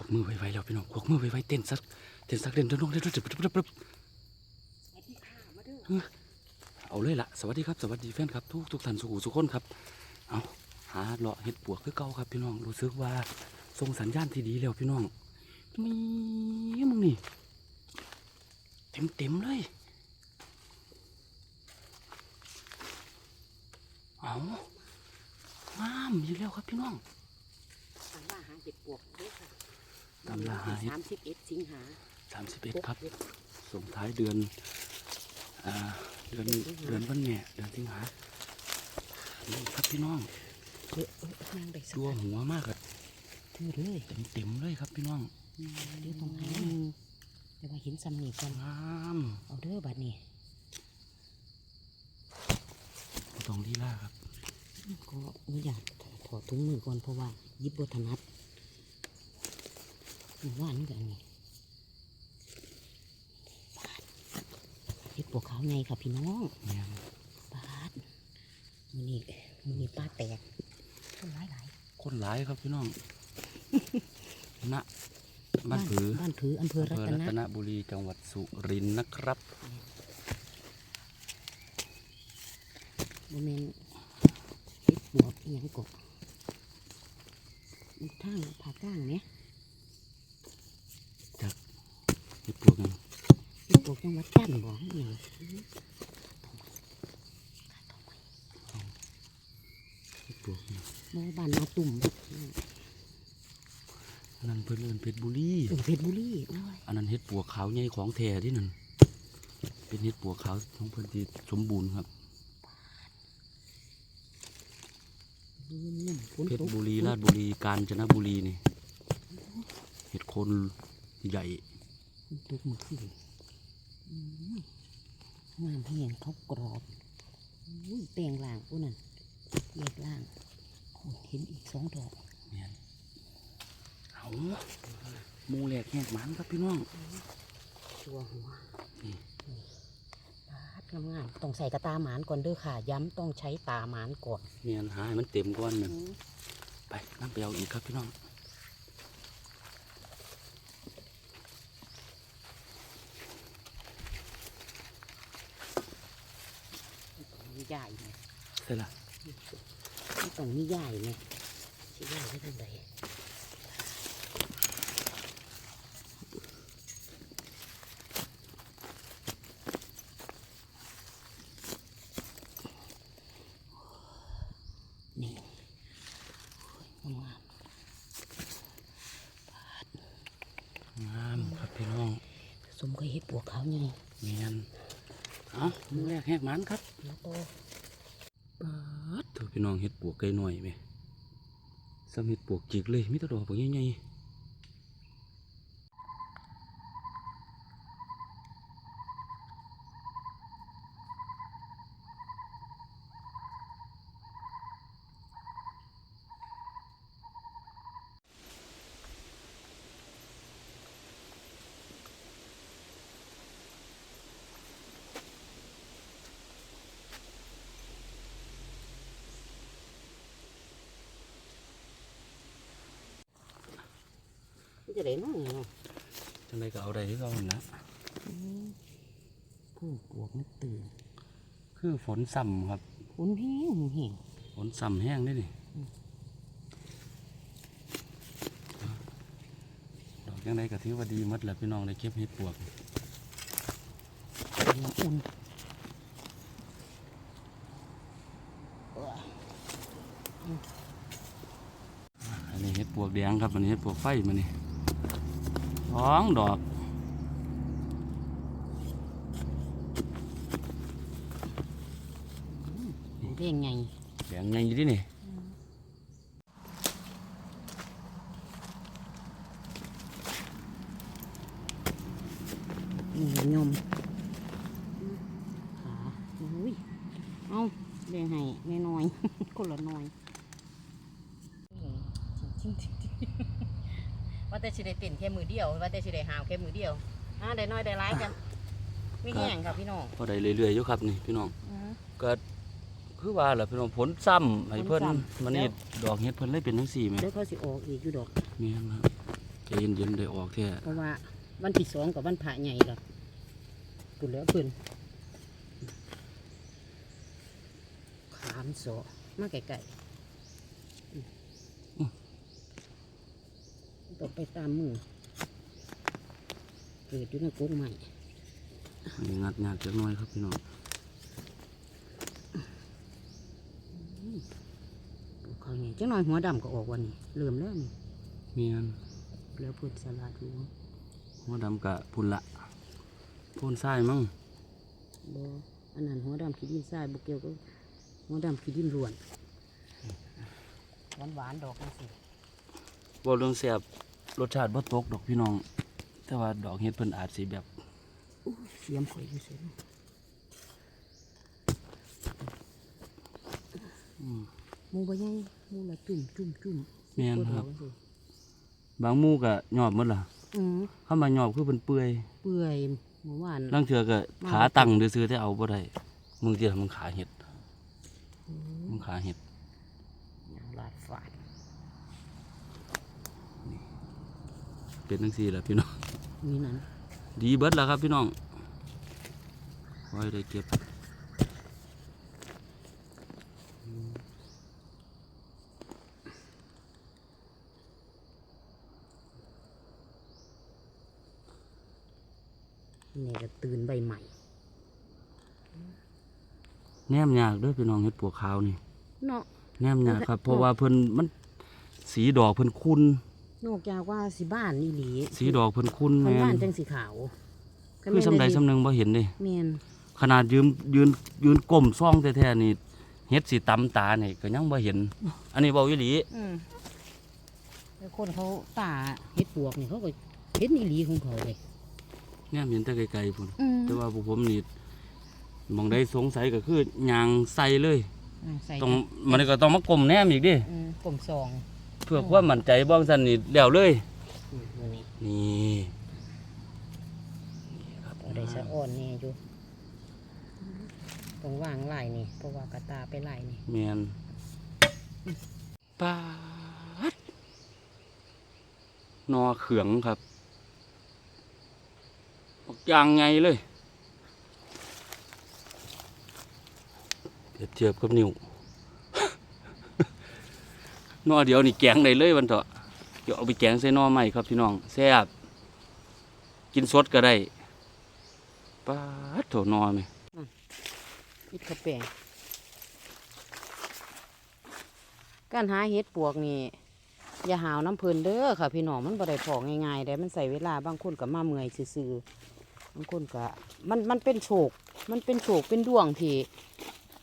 วกมือไวๆแล้วพี่น้องกวักมือไวๆเต้นสักเต้นสักเล่นเดินลงเดินเดินเดินเดินเดินสวัสดีค่ะมาเด้อเอาเลยละสวัสดีครับ สวัสดีแฟนครับ ทุกทุกท่านสุขุสุขคนครับ เอาหาเลาะเห็ดปวกคือเก่าครับพี่น้องรู้สึกว่าส่งสัญญาณที่ดีแล้วพี่น้องมีมึงนี่เต็มเต็มๆเลยเอางามอีกแล้วครับพี่น้องตามล่าหาเห็ดปวกเด้อค่ะ ตามล่าหาเห็ดสามสิบเอ็ดสิงหาสามสิบเอ็ดครับ ส่งท้ายเดือนอ่าเดือนเดือนวันแม่เดือนสิงหานี่ครับพี่น้องเออเออนั่งได้สักตัวหัวมากอะถือเลยเต็มเต็มๆเลยครับพี่น้องเดี๋ยวต้องหาหนึ่งแต่ว่าเห็นซ้ำนี่ก่อนงามเอาเด้อบัดนี้บ่ต้องลีลาครับ ก็ไม่อยากถอดถุงมือก่อนเพราะว่าหยิบบถนัด หนูว่าอันนี้กับอันนี้บาดเห็ดปวกขาวในค่ะพี่น้องแม่นบาดมือนี่มือนี่ป้าแตกคนหลายหลายคนหลายครับพี่น้องณบ้านผือบ้านผืออำเภออำรัเภอตรันะตนบุรีจังหวัดสุรินทร์นะครับโมเมนเฮ็ดบวกอหยังกบทางผาก้างเนี่ย เห็ ดปวกนี่เฮ็ดบวกจังหวัดจันทร์บ่อหย่างเห็ดปวกนี่บ่บ้านนาตุ่มอันนั้นเพิ่นเอิ้นเพชรบุรีเออเพชรบุรีโอ้ยอันนั้นเห็ดปวกขาวใหญ่ของแท้ที่นั่นเป็นเห็ดปวกขาวของเพิ่นที่สมบูรณ์ครับนุ่มๆฝนเพชตรกบุรีราชบุรีกาญจนบุรีนี่เห็ดโคนใหญ่ ฝนตกเมื่อคืนอืมงามแห้งเขากรอบอุ้ยแปลงล่างพวกนั้นแยกล่างโอ้ยเห็นอีกสองดอกเนี่ยเอาหมูแหลกแหกหมันครับพี่น้องชัวหัวนี่ปาดงามๆต้องใส่กระตาหมานก่อนเด้อค่ะ ย้ำต้องใช้ตาหมานก่อนเนี่ยหาให้มันเต็มก้อนหนึ่งไปน้ำไปเอาอีกครับพี่น้อง ใหญ่ไหมใช่ละไม่ต้องมีใหญ่ไหมสิใหญ่ไม่เป็นไรนี่โอ้ยงามงามครับพี่น้องๆสมเคยเห็ดปวกเขาไงเมีย นเอาหมูแหลกแหกหมันครับแล้วก็ปัดเถอะพี่น้องเห็ดปวกไก่หน่อยไหมซ้ำเห็ดปวกจิกเลยมิตรดอกปวกใหญ่ๆ จะได้น้อยเนาะจังไรก็เอาได้ที่เราหั่นะอืมผู้ปวกมันตื่นคือฝนซ้ำครับฝนแห้งแห้งฝนซ้ำแห้งนี่ดอกจังไรก็ถือว่าดีมัดแหละพี่น้องได้เก็บเห็ดปวกอุ่นอันนี้เห็ดปวกแดงครับอันนี้เห็ดปวกไฟมานี่ สองดอกเร่งไงแดงใหญ่อยู่ดินี่นี่ยมขาอุ้ย เอาเร่งให้แม่น้อยคนละน้อย ว่าแต่สิได้เต้นแค่มือเดียว ว่าแต่สิได้หาวแค่มือเดียวอ่าได้น้อยได้ร้ายกันไม่แห้งครับพี่น้องพอได้เรื่อยๆอยู่ครับนี่พี่น้องอือก็คือว่าแหละพี่น้องผลซ้ำให้เพิ่นผลซ้ำมันนี่ดอกเห็ดเพิ่นเลยเป็นทั้งสี่ไหมเดี๋ยวเขาสิออกอีกอยู่ดอกมีครับใจเย็นๆได้ออกแท้เพราะว่าวันที่สองกับวันพระใหญ่ละกุนแล้วเพิ่นขามโสอมาไก่ๆอืม ตกไปตามมือ เกิดอยู่ในกุ้งใหม่อันนี้งัดยากจักหน้อยครับพี่น้องปลูกเขาเนี่ยจังหน่อยหัวดำก็ออกวันนี้เริ่มแล้วนี่เมียนแล้วพืชสลัดรู้หัวดำกะพุ่นละพ่นทรายมั้งบ่อันนั้นหัวดำขี้ดินทรายบุกเกี่ยวก็หัวดำขี้ดินล้วนหวานหวานๆดอกนั่นสิ บ่เรื่องแซ่บ รสชาติบ่ตกดอกพี่น้อง แต่ว่าดอกเห็ดเพิ่นอาจสิแบบอู้เสียมข่อยอยู่เสียอืมหมูใบใหญ่หมูละจุ่มจุ่มจุ่มแม่นครับสิบางหมู่ก็ยอบหมดล่ะอืมคำว่ายอบคือเพิ่นเปื่อย เปื่อยเมื่อวานลางเทื่อก็ขาตั้งซื่อๆแต่เอาบ่ได้มึงเดียวมึงขาเห็ดมึงขาเห็ด อย่างลาดฝาด เป็นจังซี่ล่ะพี่น้องมีนั้นดีเบิดแล้วครับพี่น้องไว้ได้เก็บนี่ก็ตื่นใบใหม่แนมยากเด้อพี่น้องเห็ดปวกขาวนี่เนาะแนมยากครับเออเพราะว่าเพิ่นมันสีดอกเพิ่นคุ้น นอกจากว่าสิบ้านนี่หลีสีดอกเพิ่นคุ้นคันแม่บ้านนจังสีขาวคือสำใดสำหนึงบ่เห็นเด้แม่นขนาดยืนยืนยืนก้มซ่องแท้ๆนี่เฮ็ดสีตำตานี่ก็ยังบ่เห็น อันนี้เว้าอีหลีอืมแล้วคนเขาตาเฮ็ดปวกนี่เขาก็เฮ็ดนี่หลีของเขาเลยแนมเห็นแต่ไกลๆพุ่นอืมแต่ว่าพวกผมนี่มองได้สงสัยก็คือยางใส่เลยอ่าใส่ต้องมันก็ต้องมากลมแนมอีกดิอืมกลมซอง เพื่อความมั่นใจบ้องซั่นนี่แล้วเลยอืมมื้อนี้นี่ก็ได้สะอ่อนแน่อยู่ต้องวางลายนี่เพราะว่ากระตาไปลายนี่แม่นปาดนอเขืองครับออกยางไงเลยเปรียบเทียบกับนิ้ว นอเดียวนี่แกงได้เลยวันเถอะเดี๋ยวเอาไปแกงใส่นอใหม่ครับพี่น้องแซ่บกินสดก็ได้ปาดโถนอไหมอิดข้าวแปงการหาเฮ็ดปวกนี่อย่าหาวน้ำเพลินเด้อค่ะ พี่น้องมันบ่ได้พอง่ายๆได้มันใส่เวลาบางคนก็มาเมื่อยซื่อๆบางคนก็มันมันเป็นโฉกมันเป็นโฉกเป็นดวงที่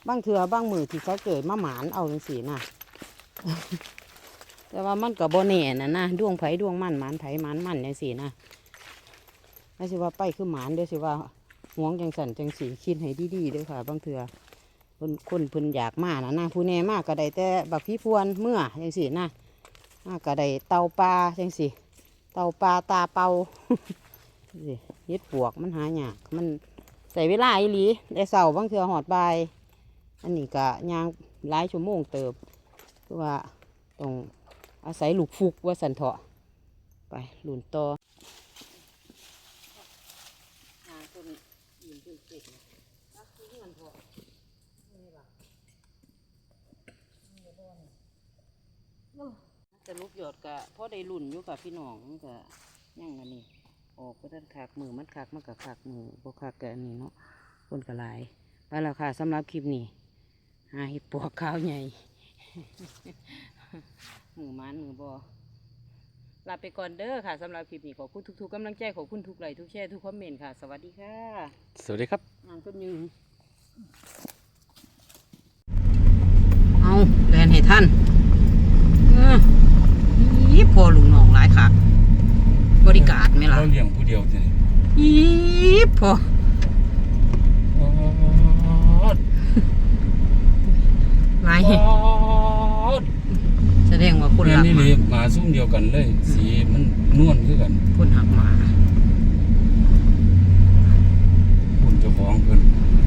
บางเถือบางมือที่เขาเกิดมาหมานเอาจังสีน่ะ แต่ว่ามันก็บ่แน่นะนะดวงไผดวงมันหมานไผหมานมันจังสีนะไม่ใช่ว่าไปคือหมานเด้สิว่าห่วงจังสันจังสีคิดให้ดีๆเด้อค่ะ บางเถื่อคนคนเพิ่นอยากมานะนะผู้แน่มากก็ได้แต่บักพี่พวนเมื่อจังสีนะมากก็ได้เตาปลาจังสีเตาปลาตาเปาสิเฮ็ดปวกมันหายากมันใส่เวลาอีหลีได้เสาบางเถื่อหอดใบอันนี้ก็ยางหลายชั่วโมงเติบ ว่าต้องอาศัยลูกฟุกว่าสันเถาะไปหลุนต่อจะลุกหยอดกะเพราะได้หลุนอยู่กับพี่น้องมันก็ยังอันนี้ออกก็ด้านขากมือมันขากมันกับขากมือบ่ขากกะอันนี้เนาะคนกระลายไปแล้วค่ะสำหรับคลิปนี้หาเห็ดปวกขาวใหญ่ มือมันมือบอลาไปก่อนเด้อค่ะสำหรับคลิปนี้ขอบคุณทุกๆกำลังใจขอบคุณทุกไลค์ทุกแชร์ทุกคอมเมนต์ค่ะ สวัสดีค่ะสวัสดีครับงานคนยืนเอาแลนให้ท่านเออนี่พอลุงน้องหลายค่ะบริการไหมล่ะเราเลี้ยงผู้เดียวทีอีพอหลายแสดงว่า คนแม่รักนี่หลีมามาซุ้มเดียวกันเลย สีมันนวลคือกันคนหักหมา คุณเจ้าของเพิ่น